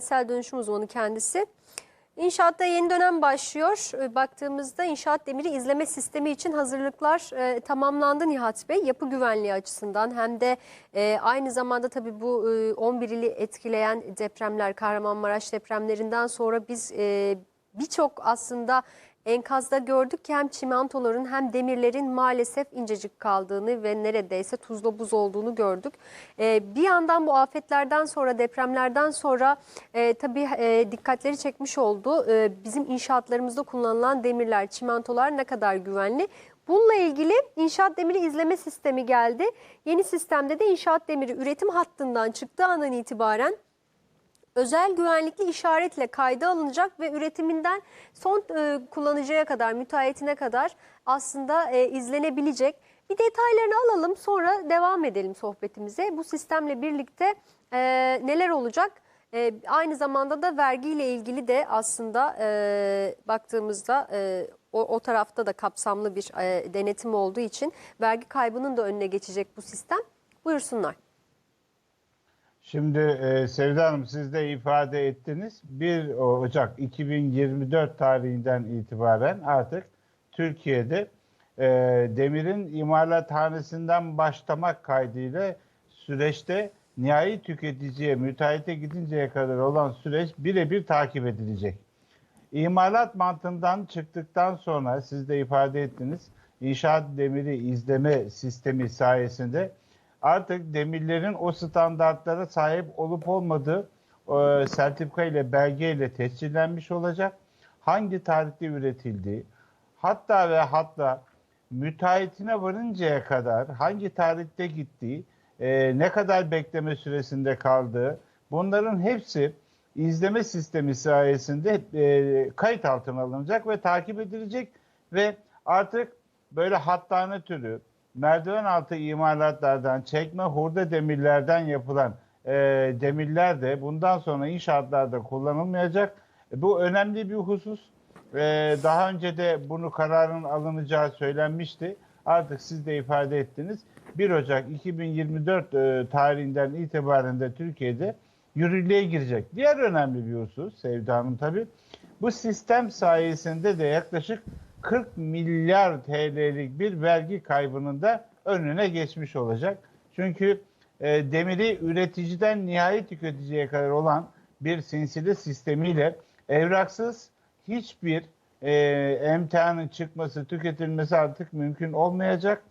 Kentsel dönüşüm uzmanı kendisi. İnşaatta yeni dönem başlıyor. Ee, Baktığımızda inşaat demiri izleme sistemi için hazırlıklar e, tamamlandı Nihat Bey. Yapı güvenliği açısından hem de e, aynı zamanda tabii bu e, 11 ili etkileyen depremler, Kahramanmaraş depremlerinden sonra biz e, birçok aslında enkazda gördük ki hem çimentoların hem demirlerin maalesef incecik kaldığını ve neredeyse tuzla buz olduğunu gördük. Ee, bir yandan bu afetlerden sonra depremlerden sonra e, tabii e, dikkatleri çekmiş oldu. Ee, bizim inşaatlarımızda kullanılan demirler, çimentolar ne kadar güvenli? Bununla ilgili inşaat demiri izleme sistemi geldi. Yeni sistemde de inşaat demiri üretim hattından çıktığı andan itibaren özel güvenlikli işaretle kayda alınacak ve üretiminden son e, kullanıcıya kadar, müteahhitine kadar aslında e, izlenebilecek. Bir detaylarını alalım sonra devam edelim sohbetimize. Bu sistemle birlikte e, neler olacak? E, aynı zamanda da vergiyle ilgili de aslında e, baktığımızda e, o, o tarafta da kapsamlı bir e, denetim olduğu için vergi kaybının da önüne geçecek bu sistem. Buyursunlar. Şimdi e, Sevda Hanım siz de ifade ettiniz. 1 Ocak 2024 tarihinden itibaren artık Türkiye'de e, demirin imalathanesinden başlamak kaydıyla süreçte nihai tüketiciye, müteahhite gidinceye kadar olan süreç birebir takip edilecek. İmalat mantığından çıktıktan sonra siz de ifade ettiniz. İnşaat demiri izleme sistemi sayesinde artık demirlerin o standartlara sahip olup olmadığı e, sertifika ile belge ile tescillenmiş olacak. Hangi tarihte üretildiği, hatta ve hatta müteahhitine varıncaya kadar hangi tarihte gittiği, e, ne kadar bekleme süresinde kaldığı, bunların hepsi izleme sistemi sayesinde e, kayıt altına alınacak ve takip edilecek ve artık böyle hattane türü, merdiven altı imalatlardan, çekme hurda demirlerden yapılan e, demirler de bundan sonra inşaatlarda kullanılmayacak. E, bu önemli bir husus. E, daha önce de bunu kararın alınacağı söylenmişti. Artık siz de ifade ettiniz. 1 Ocak 2024 e, tarihinden itibaren de Türkiye'de yürürlüğe girecek. Diğer önemli bir husus Sevda Hanım tabii. Bu sistem sayesinde de yaklaşık 40 milyar TL'lik bir vergi kaybının da önüne geçmiş olacak. Çünkü e, demiri üreticiden nihai tüketiciye kadar olan bir sinsili sistemiyle evraksız hiçbir e, emtianın çıkması, tüketilmesi artık mümkün olmayacak.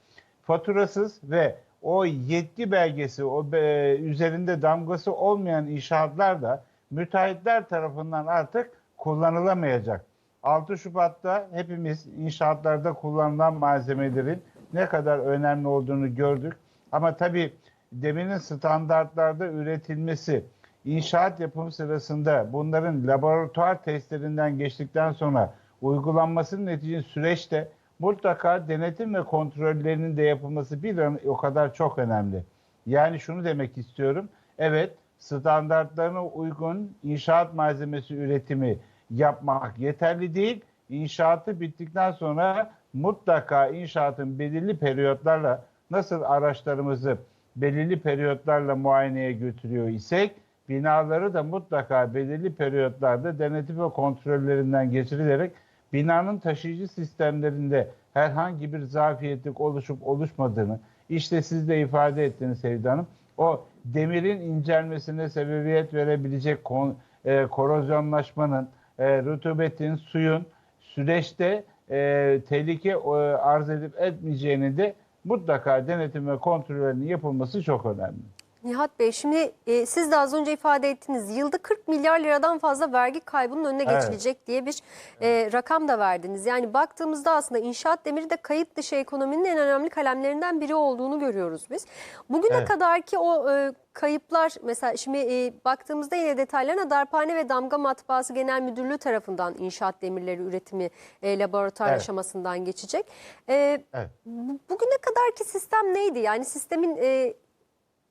Faturasız ve o yetki belgesi, o e, üzerinde damgası olmayan inşaatlar da müteahhitler tarafından artık kullanılamayacak. 6 Şubat'ta hepimiz inşaatlarda kullanılan malzemelerin ne kadar önemli olduğunu gördük. Ama tabii demirin standartlarda üretilmesi, inşaat yapımı sırasında bunların laboratuvar testlerinden geçtikten sonra uygulanmasının neticesi süreçte mutlaka denetim ve kontrollerinin de yapılması bir an o kadar çok önemli. Yani şunu demek istiyorum. Evet standartlarına uygun inşaat malzemesi üretimi yapmak yeterli değil. İnşaatı bittikten sonra mutlaka inşaatın belirli periyotlarla nasıl araçlarımızı belirli periyotlarla muayeneye götürüyor isek binaları da mutlaka belirli periyotlarda denetim ve kontrollerinden geçirilerek binanın taşıyıcı sistemlerinde herhangi bir zafiyetlik oluşup oluşmadığını işte siz de ifade ettiniz Sevda Hanım. O demirin incelmesine sebebiyet verebilecek kon, e, korozyonlaşmanın, e, rutubetin, suyun süreçte e, tehlike e, arz edip etmeyeceğini de mutlaka denetim ve kontrollerinin yapılması çok önemli. Nihat Bey şimdi e, siz de az önce ifade ettiniz. Yılda 40 milyar liradan fazla vergi kaybının önüne Evet. geçilecek diye bir e, rakam da verdiniz. Yani baktığımızda aslında inşaat demiri de kayıt dışı ekonominin en önemli kalemlerinden biri olduğunu görüyoruz biz. Bugüne Evet. kadar ki o e, kayıplar mesela şimdi e, baktığımızda yine detaylarına Darphane ve Damga Matbaası Genel Müdürlüğü tarafından inşaat demirleri üretimi e, laboratuvar Evet. aşamasından geçecek. E, Evet. bu- Bugüne kadarki sistem neydi? Yani sistemin e,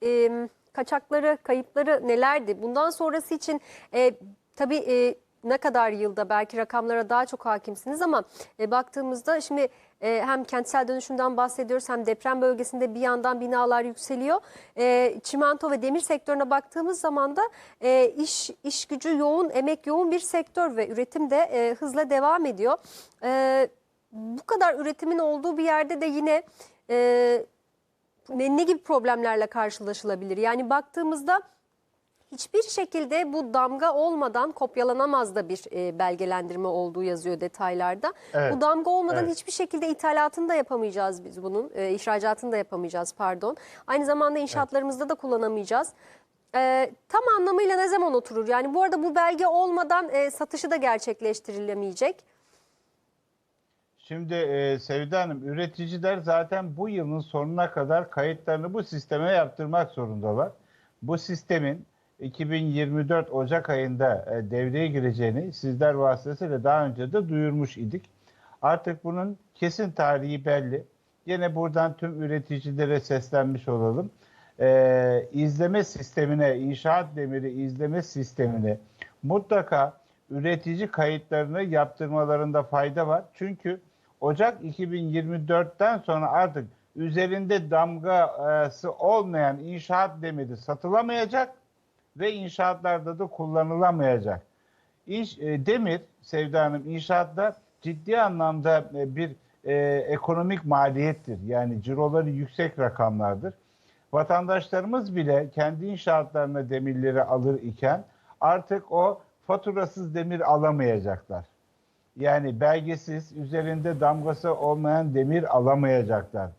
e, kaçakları, kayıpları nelerdi? Bundan sonrası için e, tabii e, ne kadar yılda belki rakamlara daha çok hakimsiniz ama e, baktığımızda şimdi E, hem kentsel dönüşümden bahsediyoruz hem deprem bölgesinde bir yandan binalar yükseliyor. E, çimento ve demir sektörüne baktığımız zaman da e, iş iş gücü yoğun, emek yoğun bir sektör ve üretim de e, hızla devam ediyor. E, bu kadar üretimin olduğu bir yerde de yine e, ne, ne gibi problemlerle karşılaşılabilir? Yani baktığımızda hiçbir şekilde bu damga olmadan kopyalanamaz da bir e, belgelendirme olduğu yazıyor detaylarda. Evet. Bu damga olmadan Evet. hiçbir şekilde ithalatını da yapamayacağız biz bunun, e, ihracatını da yapamayacağız pardon. Aynı zamanda inşaatlarımızda da kullanamayacağız. E, tam anlamıyla ne zaman oturur? Yani bu arada bu belge olmadan e, satışı da gerçekleştirilemeyecek. Şimdi e, Sevda Hanım, üreticiler zaten bu yılın sonuna kadar kayıtlarını bu sisteme yaptırmak zorundalar. Bu sistemin 2024 Ocak ayında e, devreye gireceğini sizler vasıtasıyla daha önce de duyurmuş idik. Artık bunun kesin tarihi belli. Yine buradan tüm üreticilere seslenmiş olalım. E, izleme sistemine, inşaat demiri izleme sistemine mutlaka üretici kayıtlarını yaptırmalarında fayda var. Çünkü Ocak 2024'ten sonra artık üzerinde damgası olmayan inşaat demiri satılamayacak ve inşaatlarda da kullanılamayacak. İnş, e, demir, Sevda Hanım, inşaatta ciddi anlamda e, bir e, ekonomik maliyettir. Yani ciroları yüksek rakamlardır. Vatandaşlarımız bile kendi inşaatlarına demirleri alır iken artık o faturasız demir alamayacaklar. Yani belgesiz, üzerinde damgası olmayan demir alamayacaklar.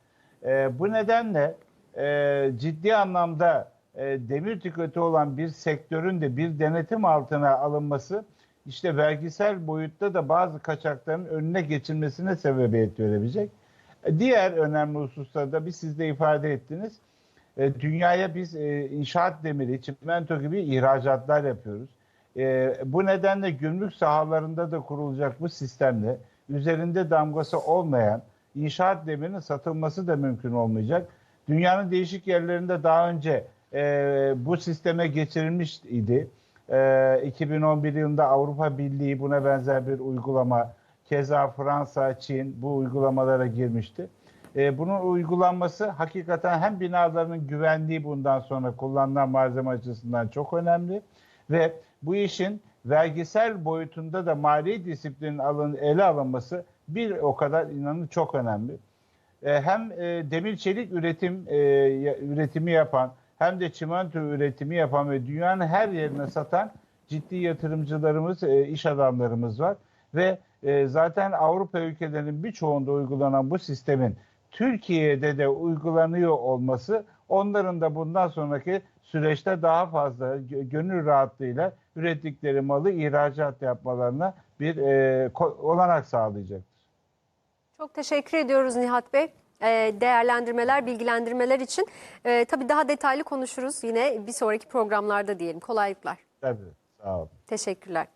E, bu nedenle e, ciddi anlamda e, demir tüketi olan bir sektörün de bir denetim altına alınması işte vergisel boyutta da bazı kaçakların önüne geçilmesine sebebiyet verebilecek. E, diğer önemli hususlarda bir siz de ifade ettiniz. E, dünyaya biz e, inşaat demiri, çimento gibi ihracatlar yapıyoruz. E, bu nedenle gümrük sahalarında da kurulacak bu sistemle üzerinde damgası olmayan inşaat demirinin satılması da mümkün olmayacak. Dünyanın değişik yerlerinde daha önce e, bu sisteme geçirilmiş idi. E, 2011 yılında Avrupa Birliği buna benzer bir uygulama, keza Fransa, Çin bu uygulamalara girmişti. E, bunun uygulanması hakikaten hem binaların güvenliği bundan sonra kullanılan malzeme açısından çok önemli ve bu işin vergisel boyutunda da mali disiplinin alın, ele alınması bir o kadar inanın çok önemli. E, hem e, demir çelik üretim e, üretimi yapan hem de çimento üretimi yapan ve dünyanın her yerine satan ciddi yatırımcılarımız, e, iş adamlarımız var ve e, zaten Avrupa ülkelerinin birçoğunda uygulanan bu sistemin Türkiye'de de uygulanıyor olması onların da bundan sonraki süreçte daha fazla gö- gönül rahatlığıyla ürettikleri malı ihracat yapmalarına bir e, olanak sağlayacaktır. Çok teşekkür ediyoruz Nihat Bey. Ee, Değerlendirmeler, bilgilendirmeler için. Ee, tabii daha detaylı konuşuruz yine bir sonraki programlarda diyelim. Kolaylıklar. Tabii, sağ olun. Teşekkürler.